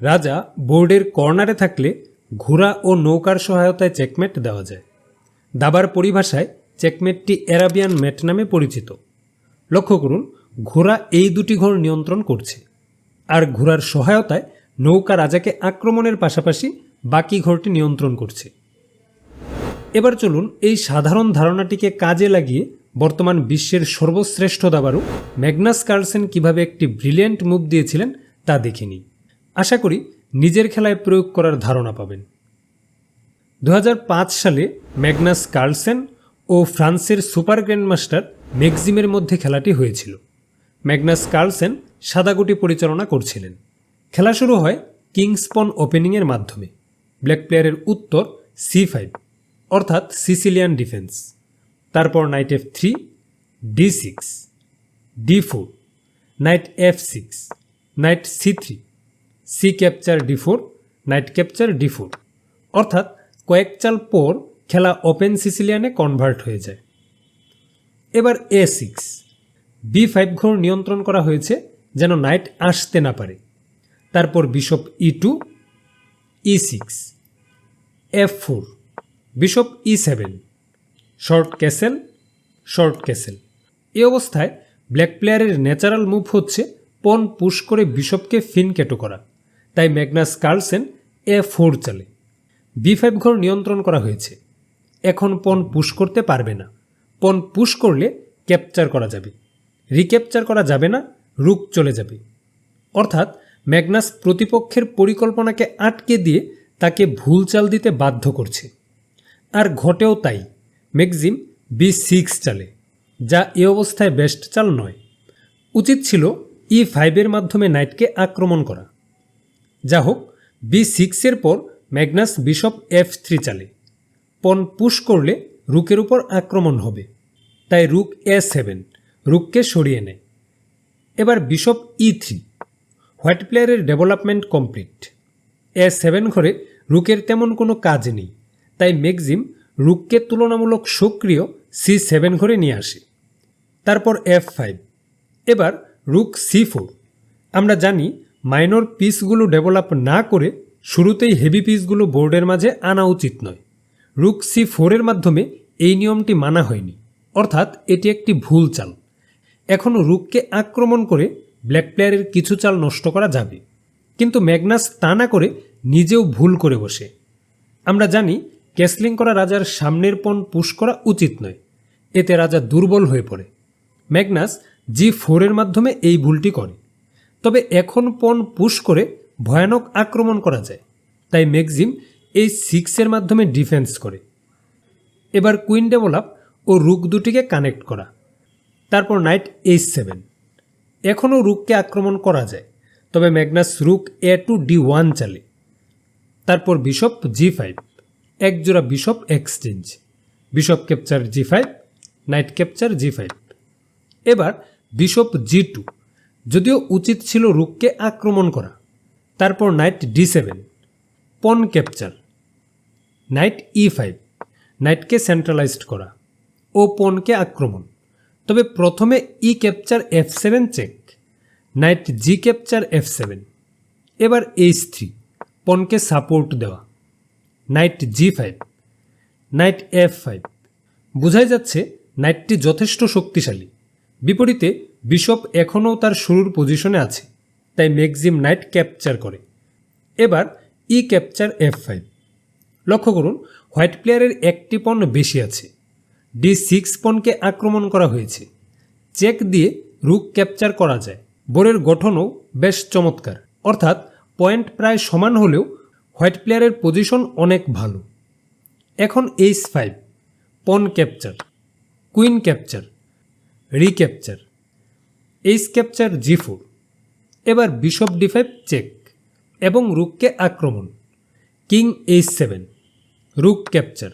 রাজা বোর্ডের কর্নারে থাকলে ঘোড়া ও নৌকার সহায়তায় চেকমেট দেওয়া যায়। দাবার পরিভাষায় চেকমেটটি অ্যারাবিয়ান ম্যাট নামে পরিচিত। লক্ষ্য করুন, ঘোড়া এই দুটি ঘর নিয়ন্ত্রণ করছে। আর ঘোড়ার সহায়তায় নৌকা রাজাকে আক্রমণের পাশাপাশি বাকি ঘরটি নিয়ন্ত্রণ করছে। এবার চলুন এই সাধারণ ধারণাটিকে কাজে লাগিয়ে বর্তমান বিশ্বের সর্বশ্রেষ্ঠ দাবারু ম্যাগনাস কার্লসেন কীভাবে একটি ব্রিলিয়ান্ট মুভ দিয়েছিলেন তা দেখে নিই। আশা করি নিজের খেলায় প্রয়োগ করার ধারণা পাবেন। দু হাজার পাঁচ সালে ম্যাগনাস কার্লসেন ও ফ্রান্সের সুপার গ্র্যান্ডমাস্টার মেক্সিমের মধ্যে খেলাটি হয়েছিল। ম্যাগনাস কার্লসেন সাদাগুটি পরিচালনা করছিলেন। খেলা শুরু হয় কিংসপন ওপেনিংয়ের মাধ্যমে। ব্ল্যাক প্লেয়ারের উত্তর সি ফাইভ, অর্থাৎ সিসিলিয়ান ডিফেন্স। তারপর knight F three, D six, D four, knight F six, knight C three C capture D four, knight capture D four. অর্থাৎ কয়েক চাল পর খেলা ওপেন সিসিলিয়ানে কনভার্ট হয়ে যায়। এবার এ সিক্স। বি ফাইভ ঘর নিয়ন্ত্রণ করা হয়েছে যেন নাইট আসতে না পারে। তারপর bishop E two, E six, F four, bishop E seven, short castle short castle. এই অবস্থায় ব্ল্যাক প্লেয়ারের ন্যাচারাল মুভ হচ্ছে পন পুশ করে বিশপকে ফিন কেটো করা। তাই ম্যাগনাস কার্লসেন এ ফোর চলে। বি ফাইভ ঘর নিয়ন্ত্রণ করা হয়েছে। এখন পন পুশ করতে পারবে না। পন পুশ করলে ক্যাপচার করা যাবে। রিক্যাপচার করা যাবে না, রুক চলে যাবে। অর্থাৎ ম্যাগনাস প্রতিপক্ষের পরিকল্পনাকে আটকে দিয়ে তাকে ভুল চাল দিতে বাধ্য করছে। আর ঘটেও তাই। ম্যাগজিম বি সিক্স চালে, যা এ অবস্থায় বেস্ট চাল নয়। উচিত ছিল ই ফাইভের মাধ্যমে নাইটকে আক্রমণ করা। যা হোক বি সিক্সের পর ম্যাগনাস বিশপ এফ থ্রি চালে। পন পুশ করলে রুকের উপর আক্রমণ হবে। তাই রুক এ সেভেন, রুককে সরিয়ে নেয়। এবার বিশপ ই থ্রি, হোয়াইট প্লেয়ারের ডেভেলপমেন্ট কমপ্লিট। এ সেভেন ঘরে রুকের তেমন কোনো কাজ নেই, তাই ম্যাগজিম রুককে তুলনামূলক সক্রিয় সি সেভেন ঘরে নিয়ে আসে। তারপর এফ ফাইভ, এবার রুক সি ফোর। আমরা জানি মাইনর পিসগুলো ডেভেলপ না করে শুরুতেই হেভি পিসগুলো বোর্ডের মাঝে আনা উচিত নয়। রুক সি ফোরের মাধ্যমে এই নিয়মটি মানা হয়নি। অর্থাৎ এটি একটি ভুল চাল। এখনও রুককে আক্রমণ করে ব্ল্যাক প্লেয়ারের কিছু চাল নষ্ট করা যাবে। কিন্তু ম্যাগনাস তা না করে নিজেও ভুল করে বসে। আমরা জানি ক্যাসলিং করা রাজার সামনের পণ পুশ করা উচিত নয়। এতে রাজা দুর্বল হয়ে পড়ে। ম্যাগনাস জি ফোরের মাধ্যমে এই ভুলটি করে। তবে এখন পণ পুশ করে ভয়ানক আক্রমণ করা যায়। তাই ম্যাগজিম এই সিক্সের মাধ্যমে ডিফেন্স করে। এবার কুইন ডেভেলপ ও রুক দুটিকে কানেক্ট করা। তারপর নাইট এইচ সেভেন। এখনও রুককে আক্রমণ করা যায়, তবে Magnus rook A two D one চালে। তারপর বিশপ জি ফাইভ, একজোড়া bishop exchange. Bishop capture G five, knight capture G five. এবার বিশপ জি টু। যদিও উচিত ছিল রুককে আক্রমণ করা। তারপর knight D seven, pawn capture, knight E five, নাইটকে centralised করা ও পনকে আক্রমণ। তবে প্রথমে E capture F seven check knight G capture F seven, এবার এইচ থ্রি, পনকে সাপোর্ট দেওয়া। Knight G five, knight F five, বোঝাই যাচ্ছে নাইটটি যথেষ্ট শক্তিশালী। বিপরীতে বিশপ এখনও তার শুরুর পজিশনে আছে, তাই ম্যাক্সিম নাইট ক্যাপচার করে। এবার ই ক্যাপচার এফ ফাইভ লক্ষ্য করুন হোয়াইট প্লেয়ারের একটি পণ বেশি আছে। ডি সিক্স পণকে আক্রমণ করা হয়েছে। চেক দিয়ে রুক ক্যাপচার করা যায়। বোরের গঠনও বেশ চমৎকার। অর্থাৎ পয়েন্ট প্রায় সমান হলেও হোয়াইট প্লেয়ারের পজিশন অনেক ভালো। এখন H five pawn capture queen capture recapture H capture G four এবার বিশপ ডি ফাইভ চেক এবং রুককে আক্রমণ। King H seven rook capture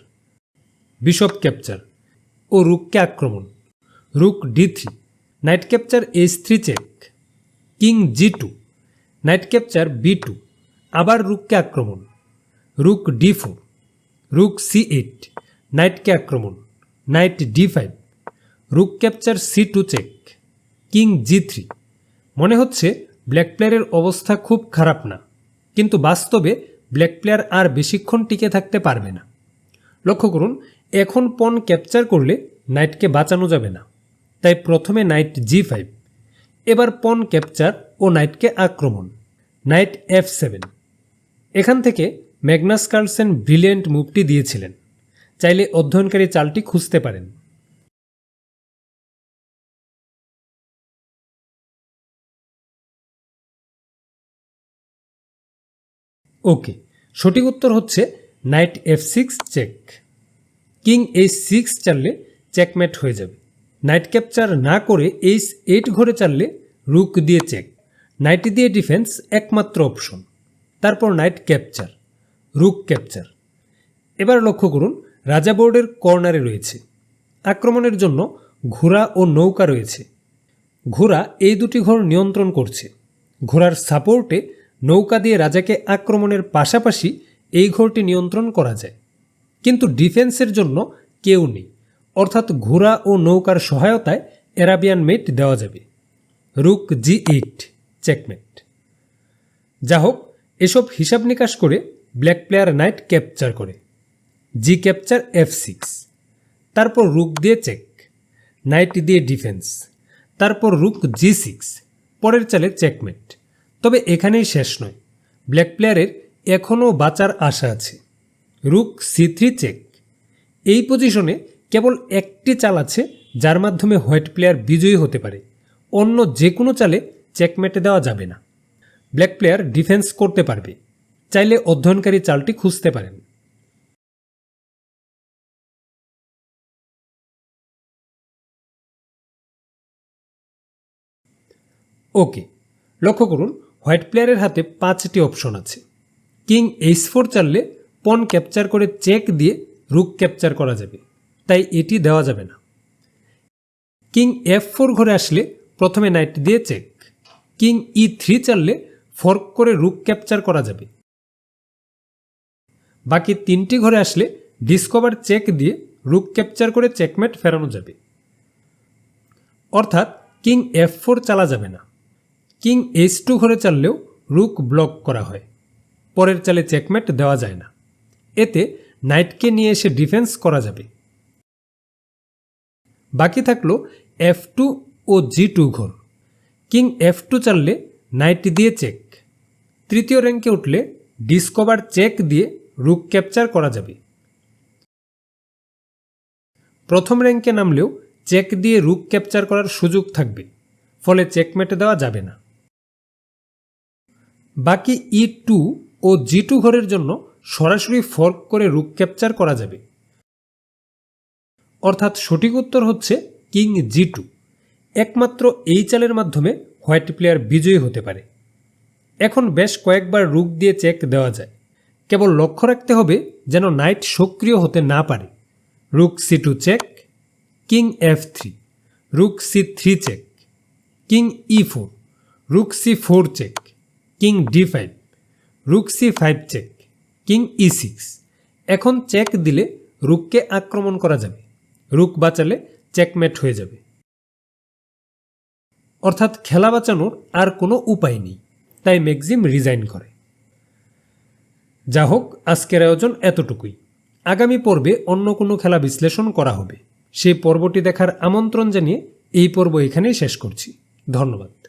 bishop capture ও রুককে আক্রমণ। Rook D three knight capture H three check king G two knight capture B two আবার রুককে আক্রমণ। Rook D four rook C eight নাইটকে আক্রমণ। Knight D five rook capture C two check king G three মনে হচ্ছে black প্লেয়ারের অবস্থা খুব খারাপ না, কিন্তু বাস্তবে ব্ল্যাক প্লেয়ার আর বেশিক্ষণ টিকে থাকতে পারবে না। লক্ষ্য করুন, এখন পন ক্যাপচার করলে নাইটকে বাঁচানো যাবে না। তাই প্রথমে নাইট জি ফাইভ, এবার পন ক্যাপচার ও নাইটকে আক্রমণ। নাইট এফ সেভেন, এখান থেকে ম্যাগনাস কার্লসেন ব্রিলিয়েন্ট মুভটি দিয়েছিলেন। চাইলে অধ্যয়নকারী চালটি খুঁজতে পারেন। ওকে সঠিক উত্তর হচ্ছে knight F six check king H six চাললে checkmate হয়ে যাবে। নাইট ক্যাপচার না করে এইচ এইট ঘরে চাললে রুক দিয়ে চেক নাইটি দিয়ে ডিফেন্স একমাত্র অপশন তারপর নাইট ক্যাপচার রুক ক্যাপচার এবার লক্ষ্য করুন, রাজা বোর্ডের কর্নারে রয়েছে। আক্রমণের জন্য ঘোড়া ও নৌকা রয়েছে। ঘোড়া এই দুটি ঘর নিয়ন্ত্রণ করছে। ঘোড়ার সাপোর্টে নৌকা দিয়ে রাজাকে আক্রমণের পাশাপাশি এই ঘরটি নিয়ন্ত্রণ করা যায়। কিন্তু ডিফেন্সের জন্য কেউ নেই। অর্থাৎ ঘোড়া ও নৌকার সহায়তায় অ্যারাবিয়ান মেট দেওয়া যাবে। Rook G eight, checkmate. যা হোক, এসব হিসাব নিকাশ করে ব্ল্যাক প্লেয়ার নাইট ক্যাপচার করে। G capture F six. তারপর রুক দিয়ে চেক। নাইট দিয়ে ডিফেন্স। তারপর রুক জি সিক্স। পরের চালে চেকমেট। তবে এখানেই শেষ নয়। ব্ল্যাক প্লেয়ারের এখনও বাঁচার আশা আছে। Rook C three check. এই পজিশনে কেবল একটি চাল আছে, যার মাধ্যমে হোয়াইট প্লেয়ার বিজয়ী হতে পারে। অন্য যে কোনো চালে চেকমেটে দেওয়া যাবে না। ব্ল্যাক প্লেয়ার ডিফেন্স করতে পারবে। চাইলে অধ্যয়নকারী চালটি খুঁজতে পারেন। ওকে, লক্ষ্য করুন হোয়াইট প্লেয়ারের হাতে পাঁচটি অপশন আছে। কিং এইচ ফোর চাললে পন ক্যাপচার করে চেক দিয়ে রুক ক্যাপচার করা যাবে। তাই এটি দেওয়া যাবে না। কিং এফ ফোর ঘরে আসলে প্রথমে নাইট দিয়ে চেক কিং ই থ্রি চাললে ফর্ক করে রুক ক্যাপচার করা যাবে। বাকি তিনটি ঘরে আসলে ডিসকভার চেক দিয়ে রুক ক্যাপচার করে চেকমেট ফেরানো যাবে। অর্থাৎ কিং এফ ফোর চালা যাবে না। কিং এইচ টু ঘরে চাললেও রুক ব্লক করা হয়। পরের চালে চেকমেট দেওয়া যায় না। এতে নাইটকে নিয়ে এসে ডিফেন্স করা যাবে। বাকি থাকল এফ টু ও জি টু ঘর। কিং এফ টু চাললে নাইট দিয়ে চেক। তৃতীয় র্যাঙ্কে উঠলে ডিসকভার চেক দিয়ে রুক ক্যাপচার করা যাবে। প্রথম র্যাঙ্কে নামলেও চেক দিয়ে রুক ক্যাপচার করার সুযোগ থাকবে। ফলে চেকমেটে দেওয়া যাবে না। বাকি ই টু ও জি টু ঘরের জন্য সরাসরি ফর্ক করে রুক ক্যাপচার করা যাবে। অর্থাৎ সঠিক উত্তর হচ্ছে কিং জি টু। একমাত্র এই চালের মাধ্যমে হোয়াইট প্লেয়ার বিজয়ী হতে পারে। এখন বেশ কয়েকবার রুক দিয়ে চেক দেওয়া যায়। কেবল লক্ষ্য রাখতে হবে যেন নাইট সক্রিয় হতে না পারে। Rook C two check, king F three. Rook C three check, king E four. Rook C four check king D five rook C five check king E six এখন চেক দিলে রুককে আক্রমণ করা যাবে। রুক বাঁচালে চেকমেট হয়ে যাবে। অর্থাৎ খেলা বাঁচানোর আর কোনো উপায় নেই, তাই ম্যাক্সিম রিজাইন করে। যা হোক আজকের আয়োজন এতটুকুই। আগামী পর্বে অন্য কোনো খেলা বিশ্লেষণ করা হবে। সেই পর্বটি দেখার আমন্ত্রণ জানিয়ে এই পর্ব এখানেই শেষ করছি। ধন্যবাদ।